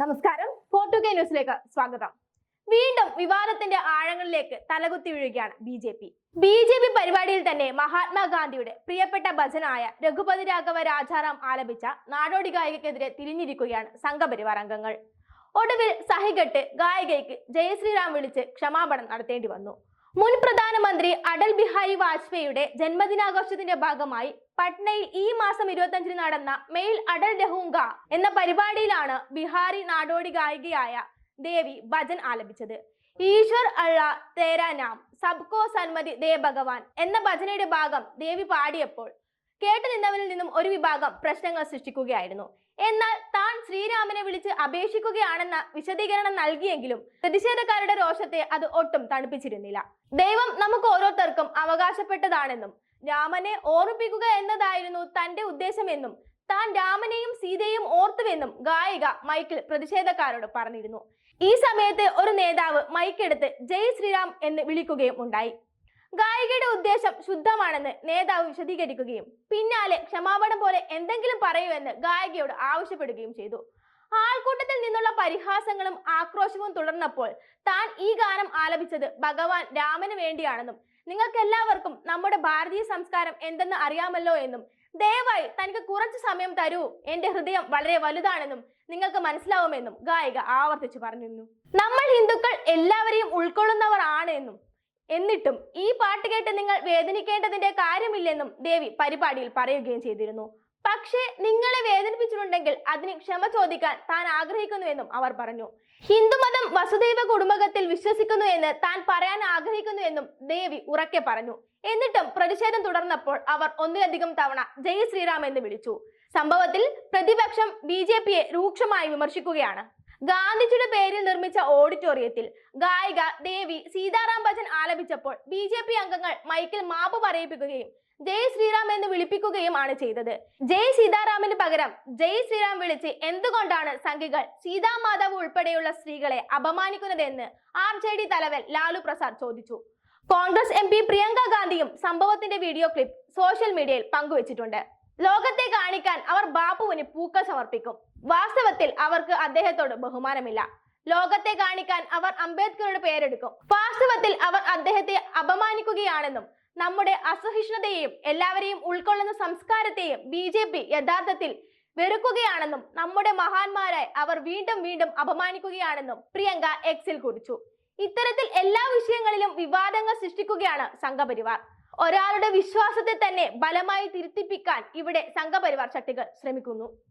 നമസ്കാരം. ഫോർട്ടു കെ ന്യൂസിലേക്ക് സ്വാഗതം. വീണ്ടും വിവാദത്തിന്റെ ആഴങ്ങളിലേക്ക് തലകുത്തി വീഴുകയാണ് B J P. B J P പരിപാടിയിൽ തന്നെ മഹാത്മാഗാന്ധിയുടെ പ്രിയപ്പെട്ട ഭജനായ രഘുപതി രാഘവ രാജാറാം ആലപിച്ച നാടോടി ഗായികക്കെതിരെ തിരിഞ്ഞിരിക്കുകയാണ് സംഘപരിവാർ അംഗങ്ങൾ. ഒടുവിൽ സഹികെട്ട് ഗായികയ്ക്ക് ജയശ്രീറാം വിളിച്ച് ക്ഷമാപണം നടത്തേണ്ടി വന്നു. മുൻ പ്രധാനമന്ത്രി അടൽ ബിഹാരി വാജ്പേയിയുടെ ജന്മദിനാഘോഷത്തിന്റെ ഭാഗമായി പട്നയിൽ ഈ മാസം ഇരുപത്തഞ്ചിന് നടന്ന മെയിൽ അടൽ രഹൂങ്ക എന്ന പരിപാടിയിലാണ് ബിഹാരി നാടോടി ഗായികയായ ദേവി ഭജൻ ആലപിച്ചത്. ഈശ്വർ അള്ള തേരാ നാം സബ്കോ സന്മതി ദേ ഭഗവാൻ എന്ന ഭജനയുടെ ഭാഗം ദേവി പാടിയപ്പോൾ കേട്ടു നിന്നവരിൽ നിന്നും ഒരു വിഭാഗം പ്രശ്നങ്ങൾ സൃഷ്ടിക്കുകയായിരുന്നു. എന്നാൽ താൻ ശ്രീരാമനെ വിളിച്ച് അപേക്ഷിക്കുകയാണെന്ന വിശദീകരണം നൽകിയെങ്കിലും പ്രതിഷേധക്കാരുടെ രോഷത്തെ അത് ഒട്ടും തണുപ്പിച്ചിരുന്നില്ല. ദൈവം നമുക്ക് ഓരോരുത്തർക്കും അവകാശപ്പെട്ടതാണെന്നും രാമനെ ഓർമ്മിപ്പിക്കുക എന്നതായിരുന്നു തന്റെ ഉദ്ദേശമെന്നും താൻ രാമനെയും സീതയെയും ഓർത്തുവെന്നും ഗായിക മൈക്കിൾ പ്രതിഷേധക്കാരോട് പറഞ്ഞിരുന്നു. ഈ സമയത്ത് ഒരു നേതാവ് മൈക്കെടുത്ത് ജയ് ശ്രീറാം എന്ന് വിളിക്കുകയും ഉണ്ടായി. ഗായികയുടെ ഉദ്ദേശം ശുദ്ധമാണെന്ന് നേതാവ് വിശദീകരിക്കുകയും പിന്നാലെ ക്ഷമാപണം പോലെ എന്തെങ്കിലും പറയൂ എന്ന് ഗായികയോട് ആവശ്യപ്പെടുകയും ചെയ്തു. ആൾക്കൂട്ടത്തിൽ നിന്നുള്ള പരിഹാസങ്ങളും ആക്രോശവും തുടർന്നപ്പോൾ താൻ ഈ ഗാനം ആലപിച്ചത് ഭഗവാൻ രാമന് വേണ്ടിയാണെന്നും നിങ്ങൾക്കെല്ലാവർക്കും നമ്മുടെ ഭാരതീയ സംസ്കാരം എന്തെന്ന് അറിയാമല്ലോ എന്നും ദയവായി തനിക്ക് കുറച്ച് സമയം തരൂ. എന്റെ ഹൃദയം വളരെ വലുതാണെന്നും നിങ്ങൾക്ക് മനസ്സിലാവുമെന്നും ഗായിക ആവർത്തിച്ചു പറഞ്ഞിരുന്നു. നമ്മൾ ഹിന്ദുക്കൾ എല്ലാവരെയും ഉൾക്കൊള്ളുന്നവർ ആണ് എന്നും എന്നിട്ടും ഈ പാട്ട് കേട്ട് നിങ്ങൾ വേദനിക്കേണ്ടതിന്റെ കാര്യമില്ലെന്നും ദേവി പരിപാടിയിൽ പറയുകയും ചെയ്തിരുന്നു. പക്ഷേ നിങ്ങളെ വേദനിപ്പിച്ചിട്ടുണ്ടെങ്കിൽ അതിന് ക്ഷമ ചോദിക്കാൻ താൻ ആഗ്രഹിക്കുന്നുവെന്നും അവർ പറഞ്ഞു. ഹിന്ദുമതം വസുദൈവ കുടുംബകത്തിൽ വിശ്വസിക്കുന്നു എന്ന് താൻ പറയാൻ ആഗ്രഹിക്കുന്നുവെന്നും ദേവി ഉറക്കെ പറഞ്ഞു. എന്നിട്ടും പ്രതിഷേധം തുടർന്നപ്പോൾ അവർ ഒന്നിലധികം തവണ ജയ് ശ്രീറാം എന്ന് വിളിച്ചു. സംഭവത്തിൽ പ്രതിപക്ഷം ബി രൂക്ഷമായി വിമർശിക്കുകയാണ്. ഗാന്ധിജിയുടെ പേരിൽ നിർമ്മിച്ച ഓഡിറ്റോറിയത്തിൽ ഗായിക ദേവി സീതാറാം ഭജൻ ആലപിച്ചപ്പോൾ ബി ജെ പി അംഗങ്ങൾ മൈക്കിൽ മാപ്പ് പറയിപ്പിക്കുകയും ജയ് ശ്രീറാം എന്ന് വിളിപ്പിക്കുകയും ആണ് ചെയ്തത്. ജയ് സീതാറാമിന് പകരം ജയ് ശ്രീറാം വിളിച്ച് എന്തുകൊണ്ടാണ് സംഘികൾ സീതാമാതാവ് ഉൾപ്പെടെയുള്ള സ്ത്രീകളെ അപമാനിക്കുന്നതെന്ന് ആർ ജെ ഡി തലവൻ ലാലു പ്രസാദ് ചോദിച്ചു. കോൺഗ്രസ് എം പി പ്രിയങ്ക ഗാന്ധിയും സംഭവത്തിന്റെ വീഡിയോ ക്ലിപ്പ് സോഷ്യൽ മീഡിയയിൽ പങ്കുവച്ചിട്ടുണ്ട്. ലോകത്തെ കാണിക്കാൻ അവർ ബാപ്പുവിന് പൂക്കൾ സമർപ്പിക്കും. വാസ്തവത്തിൽ അവർക്ക് അദ്ദേഹത്തോട് ബഹുമാനമില്ല. ലോകത്തെ കാണിക്കാൻ അവർ അംബേദ്കറുടെ പേരെടുക്കും. വാസ്തവത്തിൽ അവർ അദ്ദേഹത്തെ അപമാനിക്കുകയാണെന്നും നമ്മുടെ അസഹിഷ്ണുതയെയും എല്ലാവരെയും ഉൾക്കൊള്ളുന്ന സംസ്കാരത്തെയും ബി ജെ പി യഥാർത്ഥത്തിൽ വെറുക്കുകയാണെന്നും നമ്മുടെ മഹാന്മാരായി അവർ വീണ്ടും വീണ്ടും അപമാനിക്കുകയാണെന്നും പ്രിയങ്ക എക്സിൽ കുറിച്ചു. ഇത്തരത്തിൽ എല്ലാ വിഷയങ്ങളിലും വിവാദങ്ങൾ സൃഷ്ടിക്കുകയാണ് സംഘപരിവാർ. ഒരാളുടെ വിശ്വാസത്തെ തന്നെ ബലമായി തിരുത്തിപ്പിക്കാൻ ഇവിടെ സംഘപരിവാർ ശക്തികൾ ശ്രമിക്കുന്നു.